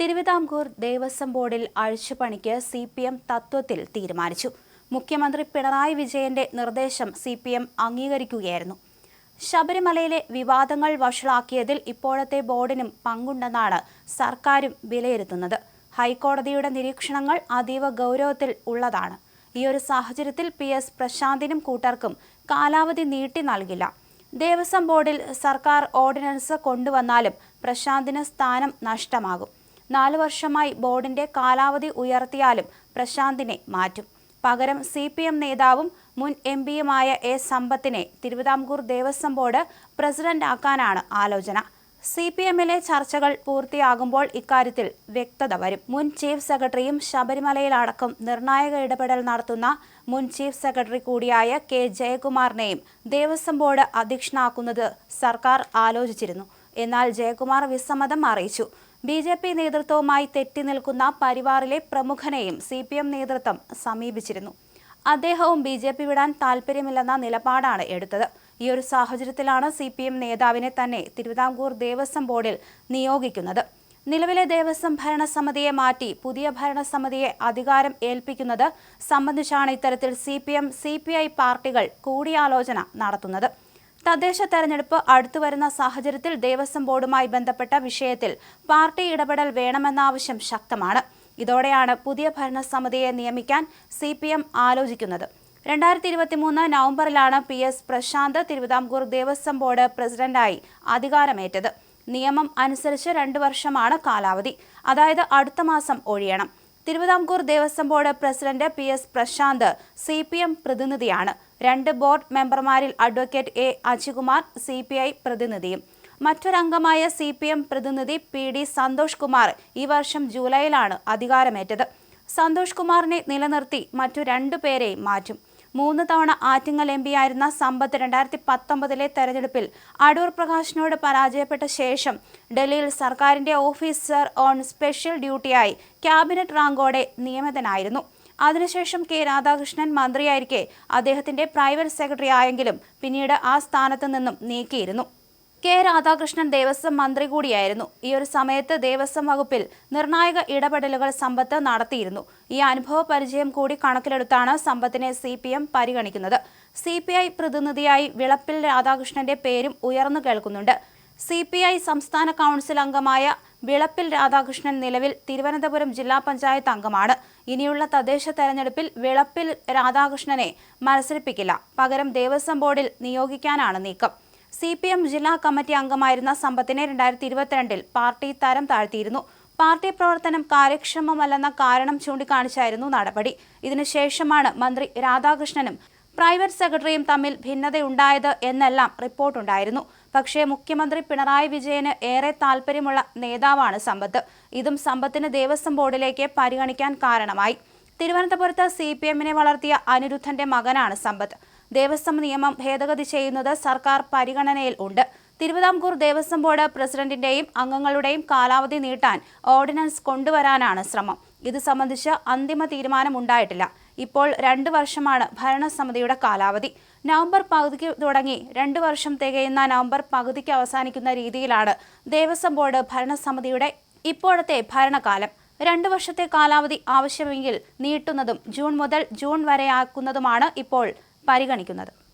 തിരുവിതാംകൂർ ദേവസ്വം ബോർഡിൽ അഴിച്ചുപണിക്ക് C P M തത്വത്തിൽ തീരുമാനിച്ചു. മുഖ്യമന്ത്രി പിണറായി വിജയന്റെ നിർദ്ദേശം സി പി എം അംഗീകരിക്കുകയായിരുന്നു. ശബരിമലയിലെ വിവാദങ്ങൾ വഷളാക്കിയതിൽ ഇപ്പോഴത്തെ ബോർഡിനും പങ്കുണ്ടെന്നാണ് സർക്കാരും വിലയിരുത്തുന്നത്. ഹൈക്കോടതിയുടെ നിരീക്ഷണങ്ങൾ അതീവ ഗൗരവത്തിൽ ഉള്ളതാണ്. ഈ ഒരു സാഹചര്യത്തിൽ പി എസ് പ്രശാന്തിനും കൂട്ടർക്കും കാലാവധി നീട്ടി നൽകില്ല. ദേവസ്വം ബോർഡിൽ സർക്കാർ ഓർഡിനൻസ് കൊണ്ടുവന്നാലും പ്രശാന്തിന് സ്ഥാനം നഷ്ടമാകും. നാലു വർഷമായി ബോർഡിന്റെ കാലാവധി ഉയർത്തിയാലും പ്രശാന്തിനെ മാറ്റും. പകരം സി പി എം നേതാവും മുൻ എം പിയുമായ എ സമ്പത്തിനെ തിരുവിതാംകൂർ ദേവസ്വം ബോർഡ് പ്രസിഡന്റാക്കാനാണ് ആലോചന. സി പി എമ്മിലെ ചർച്ചകൾ പൂർത്തിയാകുമ്പോൾ ഇക്കാര്യത്തിൽ വ്യക്തത വരും. മുൻ ചീഫ് സെക്രട്ടറിയും ശബരിമലയിലടക്കം നിർണായക ഇടപെടൽ നടത്തുന്ന മുൻ ചീഫ് സെക്രട്ടറി കൂടിയായ കെ ജയകുമാറിനെയും ദേവസ്വം ബോർഡ് അധ്യക്ഷനാക്കുന്നത് സർക്കാർ ആലോചിച്ചിരുന്നു. എന്നാൽ ജയകുമാർ വിസമ്മതം അറിയിച്ചു. ബി ജെ പി നേതൃത്വവുമായി തെറ്റി നിൽക്കുന്ന പരിവാറിലെ പ്രമുഖനെയും സി പി എം നേതൃത്വം സമീപിച്ചിരുന്നു. അദ്ദേഹവും ബി ജെ പി വിടാൻ താൽപ്പര്യമില്ലെന്ന നിലപാടാണ് എടുത്തത്. ഈ ഒരു സാഹചര്യത്തിലാണ് സി പി എം നേതാവിനെ തന്നെ തിരുവിതാംകൂർ ദേവസ്വം ബോർഡിൽ നിയോഗിക്കുന്നത്. നിലവിലെ ദേവസ്വം ഭരണസമിതിയെ മാറ്റി പുതിയ ഭരണസമിതിയെ അധികാരം ഏൽപ്പിക്കുന്നത് സംബന്ധിച്ചാണ് ഇത്തരത്തിൽ C P M C P I പാർട്ടികൾ കൂടിയാലോചന നടത്തുന്നത്. തദ്ദേശ തെരഞ്ഞെടുപ്പ് അടുത്തുവരുന്ന സാഹചര്യത്തിൽ ദേവസ്വം ബോർഡുമായി ബന്ധപ്പെട്ട വിഷയത്തിൽ പാർട്ടി ഇടപെടൽ വേണമെന്ന ആവശ്യം ശക്തമാണ്. ഇതോടെയാണ് പുതിയ ഭരണസമിതിയെ നിയമിക്കാൻ സി പി എം ആലോചിക്കുന്നത്. രണ്ടായിരത്തി ഇരുപത്തിമൂന്ന് നവംബറിലാണ് P S Prasanth Travancore Devaswom board പ്രസിഡന്റായി അധികാരമേറ്റത്. നിയമം അനുസരിച്ച് രണ്ടു വർഷമാണ് കാലാവധി. അതായത് അടുത്ത മാസം ഒഴിയണം. Travancore Devaswom board president P S Prasanth C P M പ്രതിനിധിയാണ്. രണ്ട് board മെമ്പർമാരിൽ advocate A Ajikumar C P I പ്രതിനിധിയും മറ്റൊരംഗമായ സി പി എം പ്രതിനിധി പി ഡി സന്തോഷ് കുമാർ ഈ വർഷം ജൂലൈയിലാണ് അധികാരമേറ്റത്. സന്തോഷ് കുമാറിനെ നിലനിർത്തി മറ്റു രണ്ടു പേരെയും മാറ്റും. മൂന്ന് തവണ ആറ്റിങ്ങൽ എം ആയിരുന്ന സമ്പത്ത് രണ്ടായിരത്തി പത്തൊമ്പതിലെ തെരഞ്ഞെടുപ്പിൽ അടൂർ പ്രകാശിനോട് പരാജയപ്പെട്ട ശേഷം ഡൽഹിയിൽ സർക്കാരിന്റെ ഓഫീസർ ഓൺ സ്പെഷ്യൽ ഡ്യൂട്ടിയായി ക്യാബിനറ്റ് റാങ്കോടെ നിയമിതനായിരുന്നു. അതിനുശേഷം കെ രാധാകൃഷ്ണൻ മന്ത്രിയായിരിക്കെ അദ്ദേഹത്തിന്റെ പ്രൈവറ്റ് സെക്രട്ടറി ആയെങ്കിലും പിന്നീട് ആ സ്ഥാനത്ത് നിന്നും നീക്കിയിരുന്നു. കെ രാധാകൃഷ്ണൻ ദേവസ്വം മന്ത്രി കൂടിയായിരുന്നു. ഈ ഒരു സമയത്ത് ദേവസ്വം വകുപ്പിൽ നിർണായക ഇടപെടലുകൾ സമ്പത്ത് നടത്തിയിരുന്നു. ഈ അനുഭവ പരിചയം കൂടി കണക്കിലെടുത്താണ് സമ്പത്തിനെ സി പി എം പരിഗണിക്കുന്നത്. സി പി ഐ പ്രതിനിധിയായി വിളപ്പിൽ രാധാകൃഷ്ണന്റെ പേരും ഉയർന്നു കേൾക്കുന്നുണ്ട്. സി പി ഐ സംസ്ഥാന കൗൺസിൽ അംഗമായ വിളപ്പിൽ രാധാകൃഷ്ണൻ നിലവിൽ തിരുവനന്തപുരം ജില്ലാ പഞ്ചായത്ത് അംഗമാണ്. ഇനിയുള്ള തദ്ദേശ തെരഞ്ഞെടുപ്പിൽ വിളപ്പിൽ രാധാകൃഷ്ണനെ മത്സരിപ്പിക്കില്ല. പകരം ദേവസ്വം ബോർഡിൽ നിയോഗിക്കാനാണ് നീക്കം. സി പി എം ജില്ലാ കമ്മിറ്റി അംഗമായിരുന്ന സമ്പത്തിനെ രണ്ടായിരത്തി ഇരുപത്തിരണ്ടിൽ പാർട്ടി തരം താഴ്ത്തിയിരുന്നു. പാർട്ടി പ്രവർത്തനം കാര്യക്ഷമമല്ലെന്ന കാരണം ചൂണ്ടിക്കാണിച്ചായിരുന്നു നടപടി. ഇതിനുശേഷമാണ് മന്ത്രി രാധാകൃഷ്ണനും പ്രൈവറ്റ് സെക്രട്ടറിയും തമ്മിൽ ഭിന്നതയുണ്ടായത് എന്നെല്ലാം റിപ്പോർട്ടുണ്ടായിരുന്നു. പക്ഷേ മുഖ്യമന്ത്രി പിണറായി വിജയന് ഏറെ താൽപ്പര്യമുള്ള നേതാവാണ് സമ്പത്ത്. ഇതും സമ്പത്തിന് ദേവസ്വം ബോർഡിലേക്ക് പരിഗണിക്കാൻ കാരണമായി. തിരുവനന്തപുരത്ത് സി പി എമ്മിനെ വളർത്തിയ അനിരുദ്ധന്റെ മകനാണ് സമ്പത്ത്. ദേവസ്വം നിയമം ഭേദഗതി ചെയ്യുന്നത് സർക്കാർ പരിഗണനയിൽ ഉണ്ട്. തിരുവിതാംകൂർ ദേവസ്വം ബോർഡ് പ്രസിഡന്റിന്റെയും അംഗങ്ങളുടെയും കാലാവധി നീട്ടാൻ ഓർഡിനൻസ് കൊണ്ടുവരാനാണ് ശ്രമം. ഇത് സംബന്ധിച്ച് അന്തിമ തീരുമാനം ഉണ്ടായിട്ടില്ല ഇപ്പോൾ രണ്ട് വർഷമാണ് ഭരണസമിതിയുടെ കാലാവധി. നവംബർ പകുതിക്ക് തുടങ്ങി രണ്ട് വർഷം തികയുന്ന നവംബർ പകുതിക്ക് അവസാനിക്കുന്ന രീതിയിലാണ് ദേവസ്വം ബോർഡ് ഭരണസമിതിയുടെ ഇപ്പോഴത്തെ ഭരണകാലം. രണ്ടു വർഷത്തെ കാലാവധി ആവശ്യമെങ്കിൽ നീട്ടുന്നതും ജൂൺ മുതൽ ജൂൺ വരെയാക്കുന്നതുമാണ് ഇപ്പോൾ പരിഗണിക്കുന്നത്.